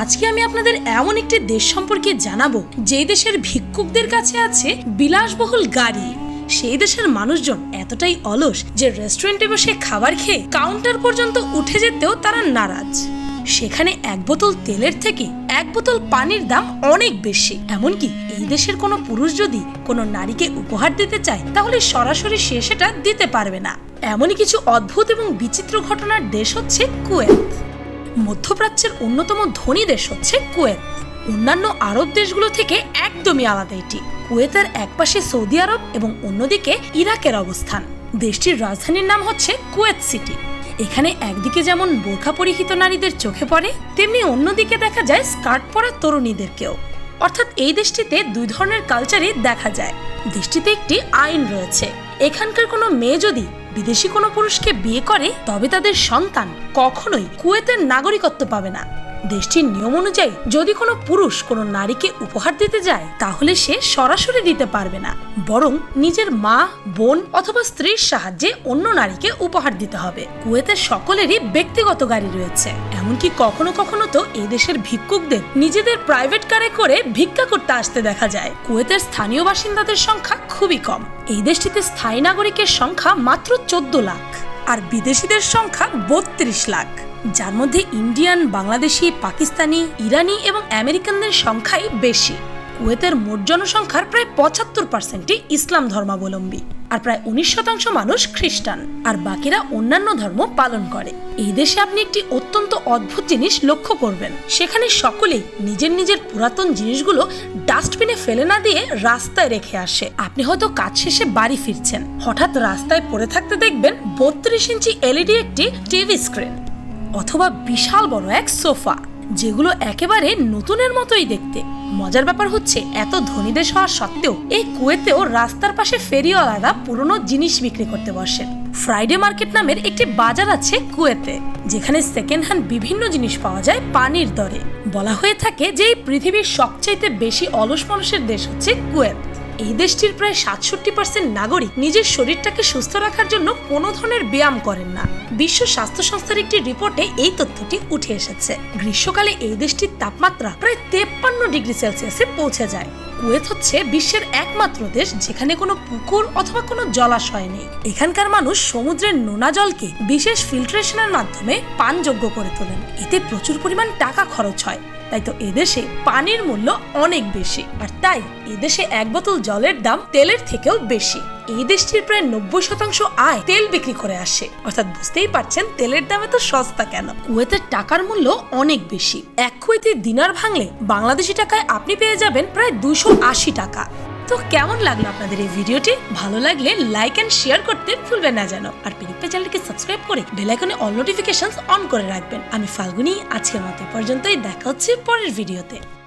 আজকে আমি আপনাদের এমন একটি দেশ সম্পর্কে জানাব, যেই দেশের ভিক্ষুকদের কাছে আছে বিলাসবহুল গাড়ি। সেই দেশের মানুষজন এতটাই অলস যে রেস্টুরেন্টে বসে খাবার খেয়ে কাউন্টার পর্যন্ত উঠে যেতেও তারা নারাজ। সেখানে এক বোতল তেলের থেকে এক বোতল পানির দাম অনেক বেশি। এমনকি এই দেশের কোনো পুরুষ যদি কোনো নারীকে উপহার দিতে চায়, তাহলে সরাসরি সে সেটা দিতে পারবে না। এমনই কিছু অদ্ভুত এবং বিচিত্র ঘটনার দেশ হচ্ছে কুয়েত। মধ্যপ্রাচ্যের অন্যতম ধনী দেশ হচ্ছে কুয়েত। অন্যান্য আরব দেশগুলো থেকে একদমই আলাদা এটি। কুয়েতের একপাশে সৌদি আরব এবং অন্যদিকে ইরাকের অবস্থান। দেশটির রাজধানীর নাম হচ্ছে কুয়েত সিটি। এখানে একদিকে যেমন বোরখা পরিহিত নারীদের চোখে পড়ে, তেমনি অন্যদিকে দেখা যায় স্কার্ট পরা তরুণীদেরকেও। অর্থাৎ এই দেশটিতে দুই ধরনের কালচারই দেখা যায়। দেশটিতে একটি আইন রয়েছে। এখানকার কোনো মেয়ে যদি বিদেশি কোনো পুরুষকে বিয়ে করে তবে তাদের সন্তান কখনোই কুয়েতের নাগরিকত্ব পাবে না। দেশটির নিয়ম অনুযায়ী যদি কোনো পুরুষ কোনো নারীকে উপহার দিতে যায়, তাহলে সে সরাসরি দিতে পারবে না। বরং নিজের মা, বোন অথবা স্ত্রীর সাহায্যে অন্য নারীকে উপহার দিতে হবে। কুয়েতের সকলেরই ব্যক্তিগত গাড়ি রয়েছে। এমনকি কখনো কখনো তো এই দেশের ভিক্ষুকদের নিজেদের প্রাইভেট কারে করে ভিক্ষা করতে আসতে দেখা যায়। কুয়েতের স্থানীয় বাসিন্দাদের সংখ্যা খুবই কম। এই দেশটিতে স্থায়ী নাগরিকের সংখ্যা মাত্র চোদ্দ লাখ। আর বিদেশিদের সংখ্যা বত্রিশ লাখ। যার মধ্যে ইন্ডিয়ান, বাংলাদেশি, পাকিস্তানি, ইরানি এবং আমেরিকানদের সংখ্যাই বেশি। কুয়েতের মোট জনসংখ্যার প্রায় পঁচাত্তর পার্সেন্টই ইসলাম ধর্মাবলম্বী আর প্রায় উনিশ শতাংশ মানুষ খ্রিস্টান। আর বাকিরা অন্যান্য ধর্ম পালন করে। এই দেশে আপনি একটি অত্যন্ত অদ্ভুত জিনিস লক্ষ্য করবেন। সেখানে সকলেই নিজের নিজের পুরাতন জিনিসগুলো ডাস্টবিনে ফেলে না দিয়ে রাস্তায় রেখে আসে। আপনি হয়তো কাজ শেষে বাড়ি ফিরছেন। হঠাৎ রাস্তায় পড়ে থাকতে দেখবেন বত্রিশ ইঞ্চি এলইডি একটি টিভি স্ক্রিন। অথবা বিশাল বড় এক সোফা, যেগুলো একেবারে নতুনের মতোই দেখতে। মজার ব্যাপার হচ্ছে, এত ধনী দেশ হওয়া সত্ত্বেও এই কুয়েতেও রাস্তার পাশে ফেরিওয়ালারা পুরনো জিনিস বিক্রি করতে বসেন। ফ্রাইডে মার্কেট নামের একটি বাজার আছে কুয়েতে, যেখানে সেকেন্ড হ্যান্ড বিভিন্ন জিনিস পাওয়া যায় পানির দরে। বলা হয়ে থাকে যে এই পৃথিবীর সবচাইতে বেশি অলস মানুষের দেশ হচ্ছে কুয়েত। এই দেশটির প্রায় সাতষট্টি পার্সেন্ট নাগরিক নিজের শরীরটাকে সুস্থ রাখার জন্য কোনো ধরনের ব্যায়াম করেন না। বিশ্ব স্বাস্থ্য সংস্থার একটি রিপোর্টে এই তথ্যটি উঠে এসেছে। গ্রীষ্মকালে এই দেশটির তাপমাত্রা প্রায় তেপ্পান্ন ডিগ্রি সেলসিয়াসে পৌঁছে যায়। কুয়েত হচ্ছে বিশ্বের একমাত্র দেশ যেখানে কোনো পুকুর অথবা কোনো জলাশয় নেই। এখানকার মানুষ সমুদ্রের নোনা জলকে বিশেষ ফিল্ট্রেশনের মাধ্যমে পানযোগ্য করে তোলেন। এতে প্রচুর পরিমাণ টাকা খরচ হয়। তাই তো এদেশে পানির মূল্য অনেক বেশি। আর তাই এদেশে এক বোতল জলের দাম তেলের থেকেও বেশি। এই দেশটির প্রায় নব্বই শতাংশ আয় তেল বিক্রি করে আসে। অর্থাৎ বুঝতেই পারছেন, তেলের দাম এত সস্তা কেন? কুয়েতের টাকার মূল্য অনেক বেশি। এক কুয়েতি দিনার ভাঙলে বাংলাদেশি টাকায় আপনি পেয়ে যাবেন প্রায় দুশো আশি টাকা। তো কেমন লাগল আপনাদের এই ভিডিওটি? ভালো লাগলে লাইক এন্ড শেয়ার করতে ভুলবেন না যেন। আর পিনিকপে চ্যানেলকে সাবস্ক্রাইব করে বেল আইকনে অল নোটিফিকেশনস অন করে রাখবেন। আমি ফাল্গুনি, আজকের মতো পর্যন্তই। দেখা হচ্ছে পরের ভিডিওতে